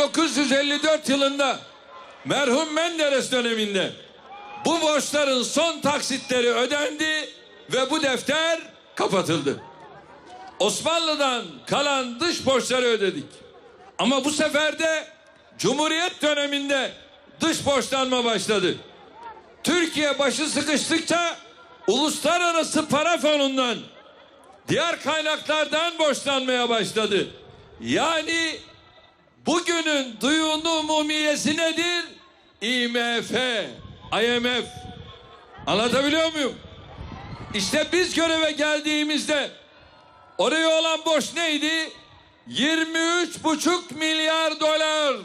1954 yılında merhum Menderes döneminde bu borçların son taksitleri ödendi ve bu defter kapatıldı. Osmanlı'dan kalan dış borçları ödedik. Ama bu sefer de Cumhuriyet döneminde dış borçlanma başladı. Türkiye başı sıkıştıkça uluslararası para fonundan diğer kaynaklardan borçlanmaya başladı. Yani bugünün duyunu umumiyesi nedir? IMF, IMF. Anlatabiliyor muyum? İşte biz göreve geldiğimizde oraya olan borç neydi? 23,5 milyar dolar.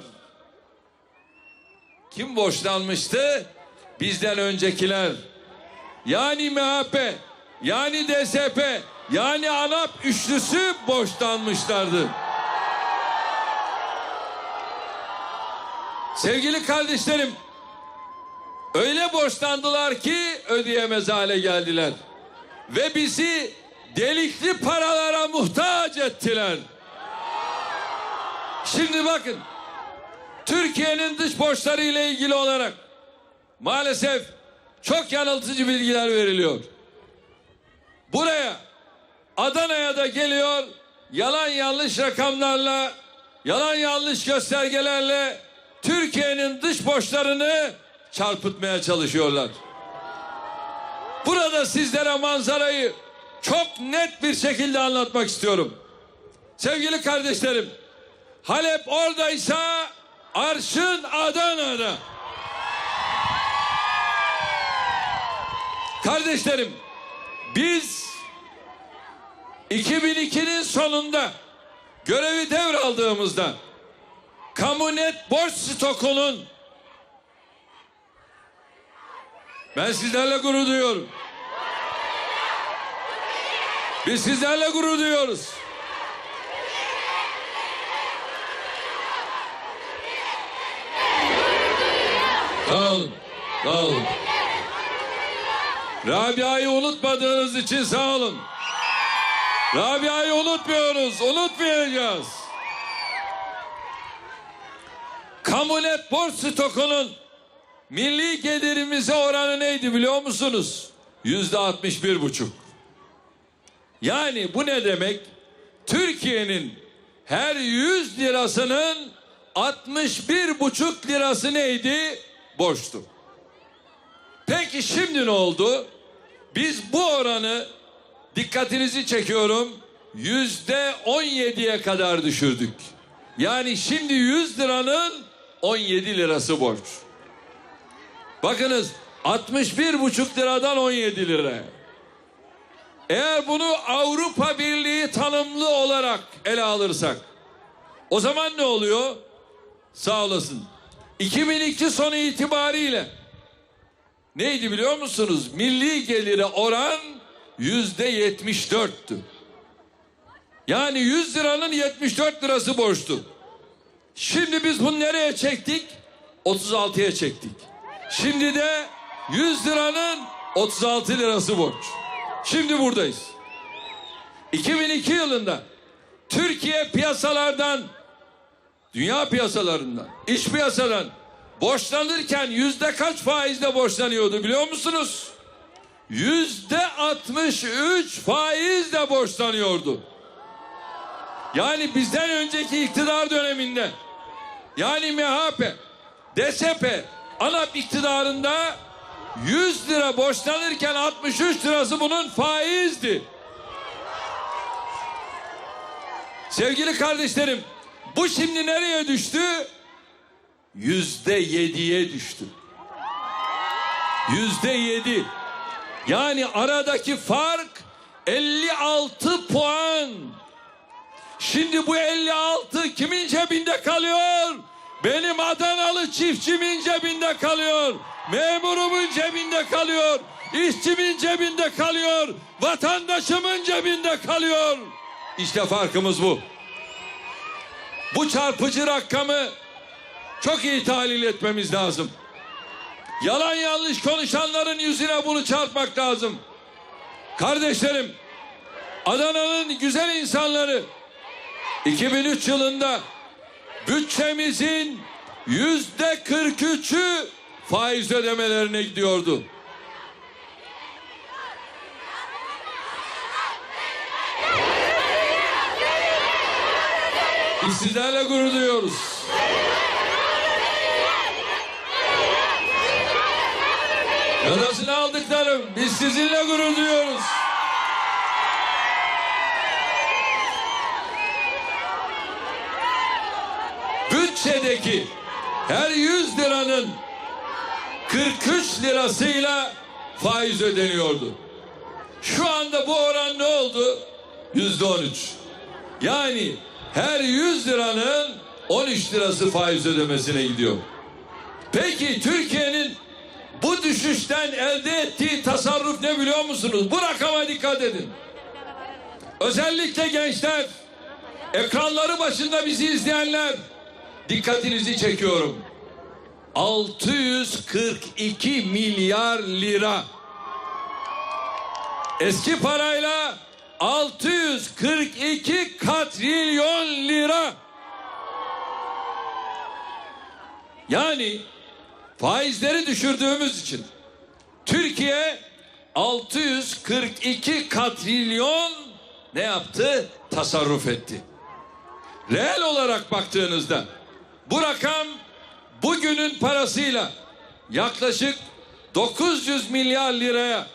Kim borçlanmıştı? Bizden öncekiler. Yani MHP, yani DSP, yani ANAP üçlüsü borçlanmışlardı. Sevgili kardeşlerim, öyle borçlandılar ki ödeyemez hale geldiler. Ve bizi delikli paralara muhtaç ettiler. Şimdi bakın, Türkiye'nin dış borçları ile ilgili olarak maalesef çok yanıltıcı bilgiler veriliyor. Buraya Adana'ya da geliyor yalan yanlış rakamlarla yalan yanlış göstergelerle Türkiye'nin dış borçlarını çarpıtmaya çalışıyorlar. Burada sizlere manzarayı çok net bir şekilde anlatmak istiyorum. Sevgili kardeşlerim, Halep oradaysa arşın Adana'da. Kardeşlerim, biz 2002'nin sonunda görevi devraldığımızda kamu net borç stokunun ben sizlerle gurur duyuyorum. Biz sizlerle gurur duyuyoruz. Sağ olun. Sağ olun. Rabia'yı unutmadığınız için sağ olun. Rabia'yı unutmuyoruz, unutmayacağız. Kamu net borç stokunun milli gelirimize oranı neydi biliyor musunuz? Yüzde altmış bir buçuk. Yani bu ne demek? Türkiye'nin her 100 lirasının 61 buçuk lirası neydi? Borçtu. Peki şimdi ne oldu? Biz bu oranı dikkatinizi çekiyorum yüzde 17'ye kadar düşürdük. Yani şimdi 100 liranın 17 lirası borç. Bakınız 61 buçuk liradan 17 lira. Eğer bunu Avrupa Birliği tanımlı olarak ele alırsak o zaman ne oluyor? Sağ olasın. 2002 sonu itibariyle neydi biliyor musunuz? Milli gelire oran yüzde 74'tü. Yani 100 liranın 74 lirası borçtu. Şimdi biz bunu nereye çektik? 36'ya çektik. Şimdi de 100 liranın 36 lirası borç. Şimdi buradayız. 2002 yılında Türkiye piyasalardan, dünya piyasalarından, iç piyasadan borçlanırken yüzde kaç faizle borçlanıyordu biliyor musunuz? Yüzde 63 faizle borçlanıyordu. Yani bizden önceki iktidar döneminde yani MHP, DSP, ANAP iktidarında 100 lira borçlanırken 63 lirası bunun faizdi. Sevgili kardeşlerim bu şimdi nereye düştü? Yüzde yediye düştü. Yüzde yedi. Yani aradaki fark 56 puan. Şimdi bu 56 kimin cebinde kalıyor? Benim Adanalı çiftçimin cebinde kalıyor. Memurumun cebinde kalıyor. İşçimin cebinde kalıyor. Vatandaşımın cebinde kalıyor. İşte farkımız bu. Bu çarpıcı rakamı çok iyi tahlil etmemiz lazım. Yalan yanlış konuşanların yüzüne bunu çarpmak lazım. Kardeşlerim, Adana'nın güzel insanları 2003 yılında bütçemizin yüzde 43'ü faiz ödemelerine gidiyordu. Biz sizlerle gurur duyuyoruz. Yarasını aldıklarım biz sizinle gurur duyuyoruz. Bütçedeki her 100 liranın 43 lirasıyla faiz ödeniyordu. Şu anda bu oran ne oldu? Yüzde 13. Yani her 100 liranın 13 lirası faiz ödemesine gidiyor. Peki Türkiye'nin bu düşüşten elde ettiği tasarruf ne biliyor musunuz? Bu rakama dikkat edin. Özellikle gençler, ekranları başında bizi izleyenler, dikkatinizi çekiyorum. 642 milyar lira. Eski parayla 642 katrilyon lira. Yani faizleri düşürdüğümüz için Türkiye 642 katrilyon ne yaptı? Tasarruf etti. Reel olarak baktığınızda bu rakam bugünün parasıyla yaklaşık 900 milyar liraya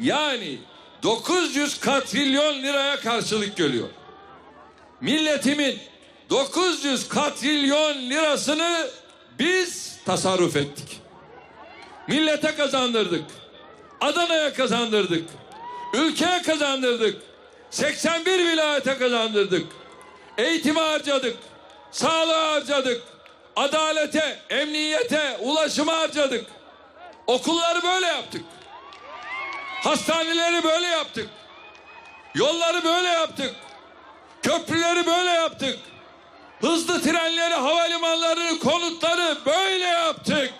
yani 900 katrilyon liraya karşılık geliyor. Milletimin 900 katrilyon lirasını biz tasarruf ettik. Millete kazandırdık. Adana'ya kazandırdık. Ülkeye kazandırdık. 81 vilayete kazandırdık. Eğitime harcadık. Sağlığa harcadık. Adalete, emniyete, ulaşıma harcadık. Okulları böyle yaptık. Hastaneleri böyle yaptık. Yolları böyle yaptık. Köprüleri böyle yaptık. Hızlı trenleri, havalimanlarını, konutları böyle yaptık.